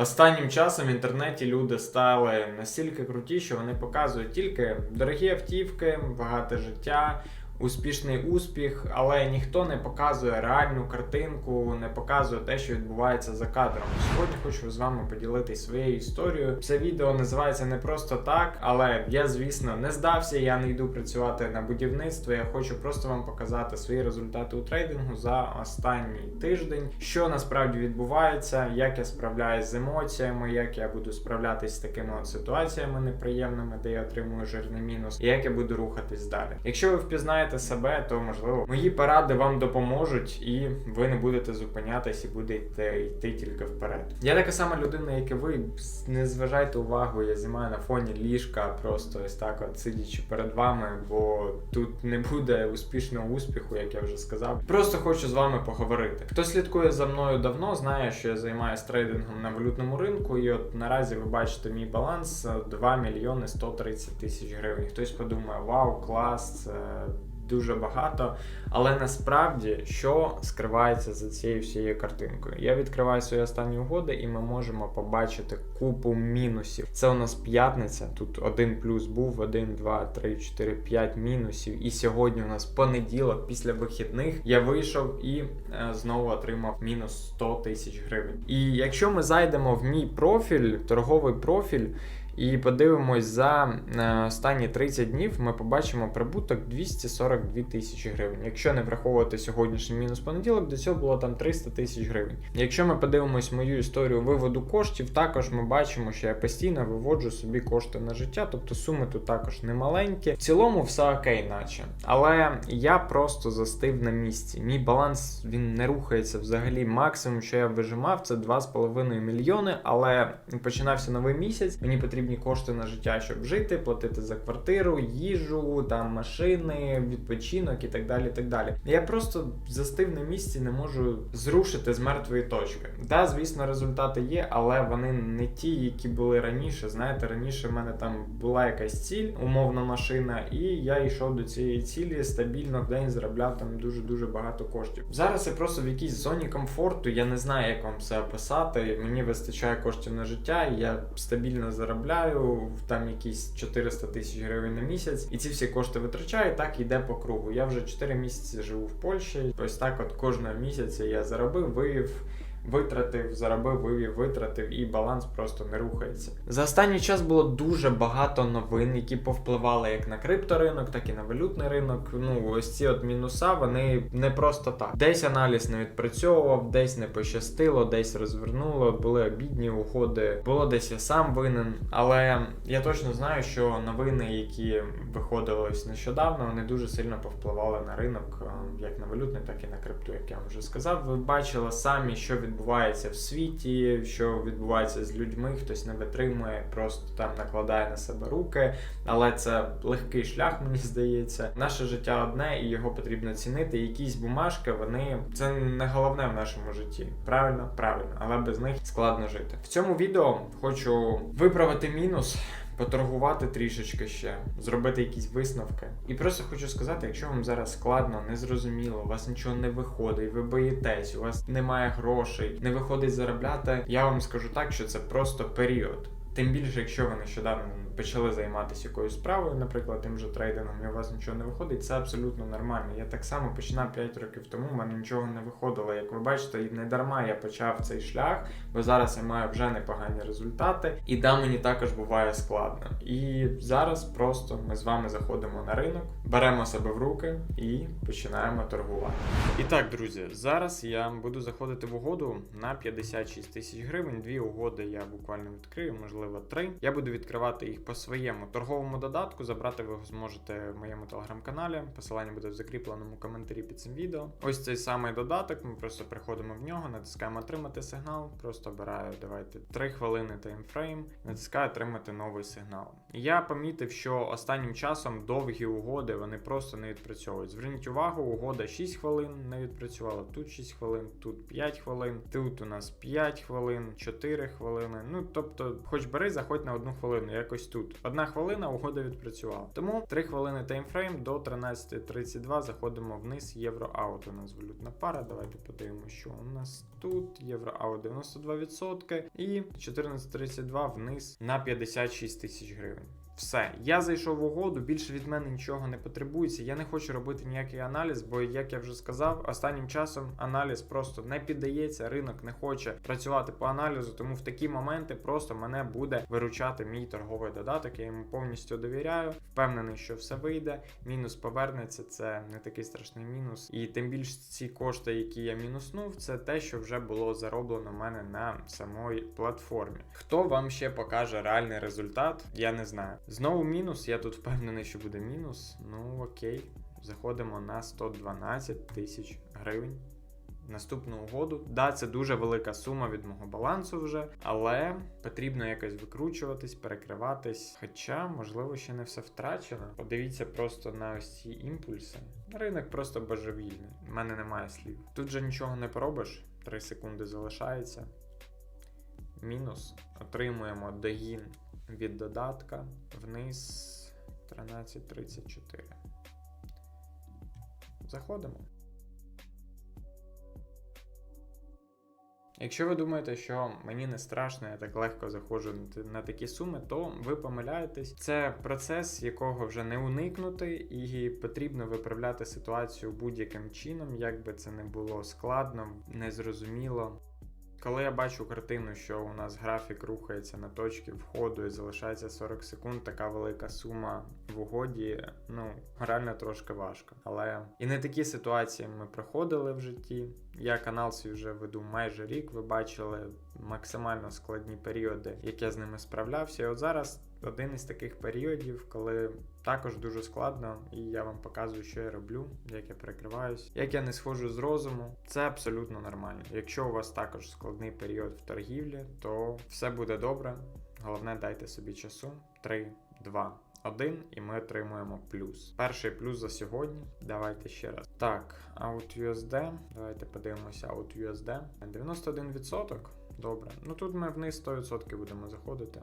Останнім часом в інтернеті люди стали настільки круті, що вони показують тільки дорогі автівки, багате життя. Успішний успіх, але ніхто не показує реальну картинку, не показує те, що відбувається за кадром. Сьогодні хочу з вами поділитися своєю історією. Це відео називається не просто так, але я, звісно, не здався. Я не йду працювати на будівництво. Я хочу просто вам показати свої результати у трейдингу за останній тиждень, що насправді відбувається, як я справляюсь з емоціями, як я буду справлятись з такими ситуаціями неприємними, де я отримую жирний мінус, і як я буду рухатись далі. Якщо ви впізнаєте себе, то можливо мої поради вам допоможуть, і ви не будете зупинятись і будете йти тільки вперед. Я така сама людина, як і ви. Не зважайте увагу, я знімаю на фоні ліжка, просто ось так, от сидячи перед вами, бо тут не буде успішного успіху, як я вже сказав. Просто хочу з вами поговорити. Хто слідкує за мною давно, знає, що я займаюся трейдингом на валютному ринку, і от наразі ви бачите мій баланс е, 2 мільйони 130 тисяч гривень. Хтось подумає, вау, клас, це дуже багато. Але насправді що скривається за цією всією картинкою? Я відкриваю свої останні угоди, і ми можемо побачити купу мінусів. Це у нас п'ятниця. Тут один плюс був, один, два, три, чотири, п'ять мінусів. І сьогодні у нас понеділок, після вихідних, я вийшов і е, знову отримав мінус 100 тисяч гривень. І якщо ми зайдемо в мій профіль, торговий профіль. І подивимось за е, останні 30 днів, ми побачимо прибуток 242 тисячі гривень. Якщо не враховувати сьогоднішній мінус понеділок, до цього було там 300 тисяч гривень. Якщо ми подивимось мою історію виводу коштів, також ми бачимо, що я постійно виводжу собі кошти на життя, тобто суми тут також не маленькі. В цілому все окей, наче. Але я просто застив на місці. Мій баланс він не рухається взагалі. Максимум, що я вижимав, це 2,5 мільйони. Але починався новий місяць. Мені потрібні кошти на життя, щоб жити, платити за квартиру, їжу, там машини, відпочинок і так далі. так далі. Я просто застив на місці, не можу зрушити з мертвої точки. Да, звісно, результати є, але вони не ті, які були раніше. Знаєте, раніше в мене там була якась ціль, умовна машина, і я йшов до цієї цілі стабільно в день заробляв там дуже дуже багато коштів. Зараз я просто в якійсь зоні комфорту. Я не знаю, як вам це описати. Мені вистачає коштів на життя, я стабільно заробляю там якісь 400 тисяч гривень на місяць, і ці всі кошти витрачаю. Так йде по кругу. Я вже 4 місяці живу в Польщі. Ось так, от кожного місяця я заробив, вивів. Витратив, заробив, вивів, витратив, і баланс просто не рухається. За останній час було дуже багато новин, які повпливали як на крипторинок, так і на валютний ринок. Ну ось ці от мінуса, вони не просто так. Десь аналіз не відпрацьовував, десь не пощастило, десь розвернуло, були обідні угоди, було десь я сам винен. Але я точно знаю, що новини, які виходили ось нещодавно, вони дуже сильно повпливали на ринок, як на валютний, так і на крипту, як я вам вже сказав. Ви бачили самі, що відбувається в світі, що відбувається з людьми, хтось не витримує, просто там накладає на себе руки. Але це легкий шлях, мені здається. Наше життя одне, і його потрібно цінити. Якісь бумажки, вони це не головне в нашому житті. Правильно, правильно, але без них складно жити. В цьому відео хочу виправити мінус. Поторгувати трішечки ще, зробити якісь висновки. І просто хочу сказати, якщо вам зараз складно, незрозуміло, у вас нічого не виходить, ви боїтесь, у вас немає грошей, не виходить заробляти. Я вам скажу так, що це просто період. Тим більше, якщо ви нещодавно почали займатися якоюсь справою, наприклад, тим же трейдингом, і у вас нічого не виходить, це абсолютно нормально. Я так само починав 5 років тому, в мене нічого не виходило. Як ви бачите, і не дарма я почав цей шлях, бо зараз я маю вже непогані результати, і да, мені також буває складно. І зараз просто ми з вами заходимо на ринок, беремо себе в руки і починаємо торгувати. І так, друзі, зараз я буду заходити в угоду на 56 тисяч гривень. Дві угоди я буквально відкрию, можливо, три. Я буду відкривати їх по своєму торговому додатку. Забрати ви зможете в моєму телеграм-каналі. Посилання буде в закріпленому коментарі під цим відео. Ось цей самий додаток. Ми просто приходимо в нього, натискаємо отримати сигнал. Просто обираю, давайте 3 хвилини таймфрейм. Натискаю отримати новий сигнал. Я помітив, що останнім часом довгі угоди вони просто не відпрацьовують. Зверніть увагу, угода 6 хвилин не відпрацювала, тут 6 хвилин, тут 5 хвилин, тут у нас 5 хвилин, 4 хвилини. Ну тобто, хоч бери, заходь на одну хвилину, якось тут. Одна хвилина, угода відпрацювала. Тому 3 хвилини таймфрейм до 13.32 заходимо вниз. Євро аут у нас валютна пара. Давайте подивимося, що у нас тут. Євроаут 92% і 14.32 вниз на 56 тисяч гривень. Все, я зайшов в угоду, більше від мене нічого не потребується. Я не хочу робити ніякий аналіз, бо, як я вже сказав, останнім часом аналіз просто не піддається, ринок не хоче працювати по аналізу, тому в такі моменти просто мене буде виручати мій торговий додаток. Я йому повністю довіряю, впевнений, що все вийде. Мінус повернеться, це не такий страшний мінус. І тим більше ці кошти, які я мінуснув, це те, що вже було зароблено в мене на самої платформі. Хто вам ще покаже реальний результат, я не знаю. Знову мінус. Я тут впевнений, що буде мінус. Ну окей, заходимо на 112 тисяч гривень. Наступну угоду. Да, це дуже велика сума від мого балансу вже, але потрібно якось викручуватись, перекриватись. Хоча, можливо, ще не все втрачено. Подивіться просто на ось ці імпульси. Ринок просто божевільний. У мене немає слів. Тут же нічого не поробиш. 3 секунди залишається. Мінус. Отримуємо догін від додатка вниз 13.34. Заходимо. Якщо ви думаєте, що мені не страшно, я так легко заходжу на такі суми, то ви помиляєтесь. Це процес, якого вже не уникнути, і потрібно виправляти ситуацію будь-яким чином, як би це не було складно, незрозуміло. Коли я бачу картину, що у нас графік рухається на точки входу і залишається 40 секунд, така велика сума в угоді, ну реально трошки важко. Але і не такі ситуації ми проходили в житті. Я канал свій вже веду майже рік. Ви бачили максимально складні періоди, як я з ними справлявся. І от зараз один із таких періодів, коли також дуже складно, і я вам показую, що я роблю, як я перекриваюсь, як я не схожу з розуму. Це абсолютно нормально. Якщо у вас також складний період в торгівлі, то все буде добре. Головне, дайте собі часу. 3, 2, 1, і ми отримуємо плюс. Перший плюс за сьогодні. Давайте ще раз. Так, OutUSD. Давайте подивимося OutUSD. 91%. Добре. Ну тут ми вниз 100% будемо заходити.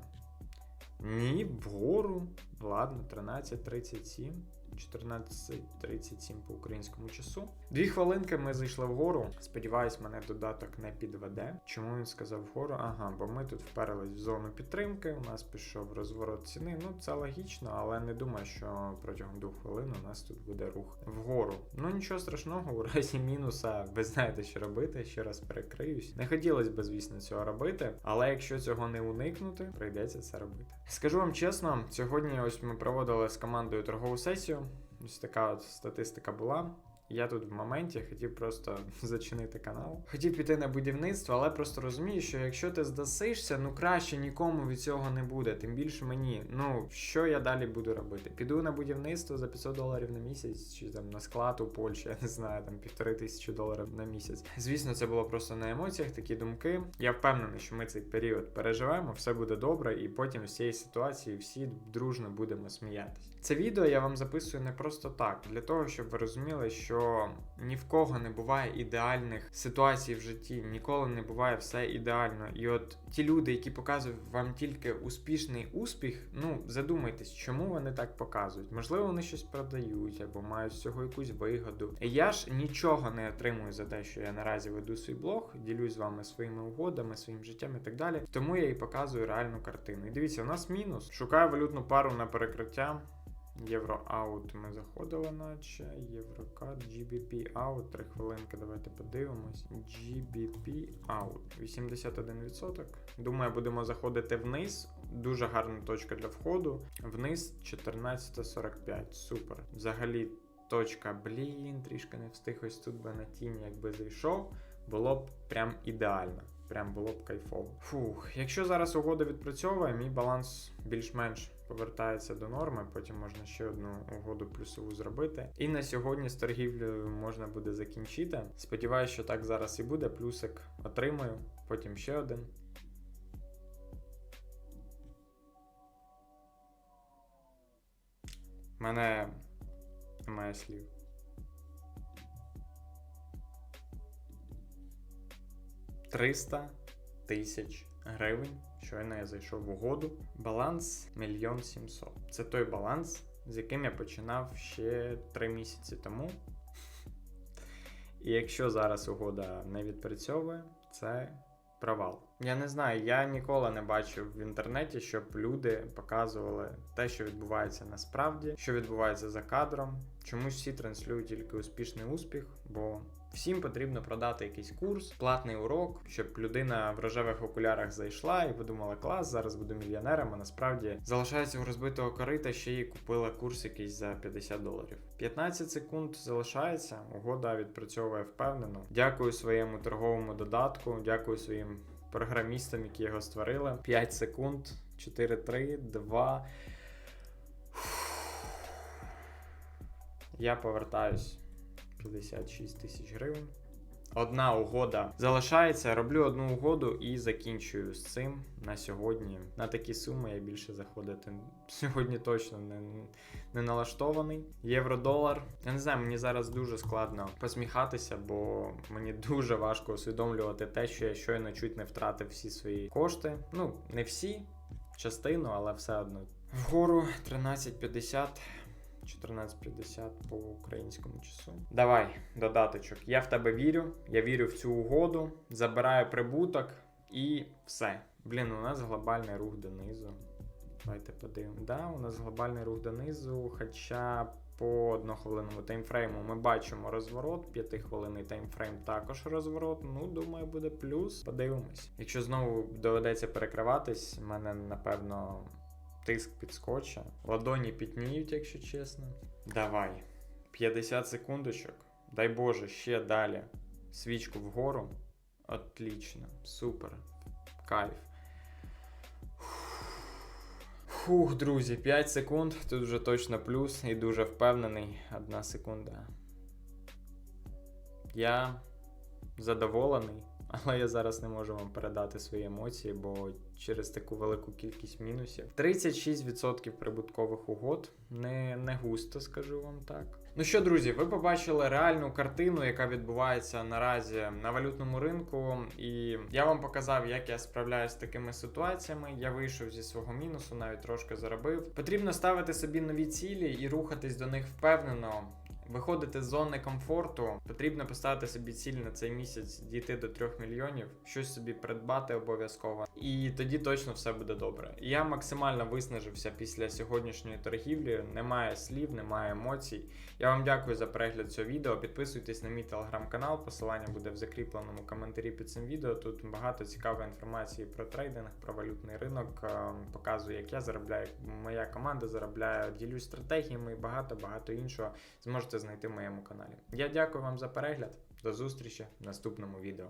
Ні, вгору. Ладно, 13.37. 14.37 по українському часу. Дві хвилинки ми зайшли вгору. Сподіваюсь, мене додаток не підведе. Чому він сказав вгору? Ага, бо ми тут вперлись в зону підтримки. У нас пішов розворот ціни. Ну, це логічно, але не думаю, що протягом двох хвилин у нас тут буде рух вгору. Ну нічого страшного, у разі мінуса ви знаєте, що робити. Ще раз перекриюсь. Не хотілося б, звісно, цього робити, але якщо цього не уникнути, прийдеться це робити. Скажу вам чесно, сьогодні ось ми проводили з командою торгову сесію. Ось така от статистика була. Я тут в моменті хотів просто зачинити канал. Хотів піти на будівництво, але просто розумію, що якщо ти здасишся, ну краще нікому від цього не буде. Тим більше мені. Ну що я далі буду робити? Піду на будівництво за 500 доларів на місяць, чи там на склад у Польщі, я не знаю, там півтори тисячі доларів на місяць. Звісно, це було просто на емоціях, такі думки. Я впевнений, що ми цей період переживемо, все буде добре, і потім з цієї ситуації всі дружно будемо сміятися. Це відео я вам записую не просто так, для того, щоб ви розуміли, що що ні в кого не буває ідеальних ситуацій в житті, ніколи не буває все ідеально. І от ті люди, які показують вам тільки успішний успіх, ну задумайтесь, чому вони так показують. Можливо, вони щось продають або мають з цього якусь вигоду. Я ж нічого не отримую за те, що я наразі веду свій блог, ділюсь з вами своїми угодами, своїм життям і так далі. Тому я і показую реальну картину. І дивіться, у нас мінус. Шукаю валютну пару на перекриття. Євроаут ми заходили, наче. Єврокад, GBP out. 3 хвилинки, давайте подивимось. GBP out. 81%. Думаю, будемо заходити вниз. Дуже гарна точка для входу. Вниз 14.45. Супер. Взагалі, точка, блін, трішки не встиг ось тут би на тіні, якби зайшов. Було б прям ідеально. Прям було б кайфово. Фух, якщо зараз угода відпрацьовує, мій баланс більш-менш повертається до норми. Потім можна ще одну угоду плюсову зробити. І на сьогодні з торгівлею можна буде закінчити. Сподіваюсь, що так зараз і буде. Плюсик отримаю, потім ще один. Мене Немає слів. Триста тисяч гривень. Щойно я зайшов в угоду. Баланс мільйон сімсот. Це той баланс, з яким я починав ще три місяці тому. І якщо зараз угода не відпрацьовує, це провал. Я не знаю, я ніколи не бачив в інтернеті, щоб люди показували те, що відбувається насправді, що відбувається за кадром. Чомусь всі транслюють тільки успішний успіх, бо всім потрібно продати якийсь курс, платний урок, щоб людина в рожевих окулярах зайшла і подумала, клас, зараз буду мільйонером, а насправді залишається у розбитого корита, ще й купила курс якийсь за 50 доларів. 15 секунд залишається, угода відпрацьовує впевнено. Дякую своєму торговому додатку, дякую своїм програмістам, які його створили. 5 секунд, 4, 3, 2. Я повертаюсь 56 тисяч гривень. Одна угода залишається. Роблю одну угоду і закінчую з цим на сьогодні. На такі суми я більше заходити сьогодні точно не, не налаштований. Євро-долар. Я не знаю, мені зараз дуже складно посміхатися, бо мені дуже важко усвідомлювати те, що я щойно чуть не втратив всі свої кошти. Ну, не всі, частину, але все одно. Вгору 13,50. 14.50 по українському часу. Давай, додаточок. Я в тебе вірю. Я вірю в цю угоду. Забираю прибуток і все. Блін, у нас глобальний рух донизу. Давайте подивимося. Да, у нас глобальний рух донизу, хоча по однохвилинному таймфрейму ми бачимо розворот, п'ятихвилинний таймфрейм також розворот. Ну, думаю, буде плюс. Подивимось. Якщо знову доведеться перекриватись, в мене напевно тиск підскоче. Ладоні пітніють, якщо чесно. Давай. 50 секундочок. Дай Боже, ще далі. Свічку вгору. Отлично. Супер. Кайф. Фух, друзі, 5 секунд. Тут вже точно плюс і дуже впевнений. Одна секунда. Я задоволений. Але я зараз не можу вам передати свої емоції, бо через таку велику кількість мінусів. 36% прибуткових угод. Не, не густо, скажу вам так. Ну що, друзі, ви побачили реальну картину, яка відбувається наразі на валютному ринку. І я вам показав, як я справляюсь з такими ситуаціями. Я вийшов зі свого мінусу, навіть трошки заробив. Потрібно ставити собі нові цілі і рухатись до них впевнено. Виходити з зони комфорту, потрібно поставити собі ціль на цей місяць дійти до 3 мільйонів, щось собі придбати обов'язково, і тоді точно все буде добре. Я максимально виснажився після сьогоднішньої торгівлі. Немає слів, немає емоцій. Я вам дякую за перегляд цього відео. Підписуйтесь на мій телеграм-канал, посилання буде в закріпленому коментарі під цим відео. Тут багато цікавої інформації про трейдинг, про валютний ринок. Е, Показую, як я заробляю, як моя команда заробляє, ділюсь стратегіями і багато багато іншого. Зможете знайти в моєму каналі. Я дякую вам за перегляд. До зустрічі в наступному відео.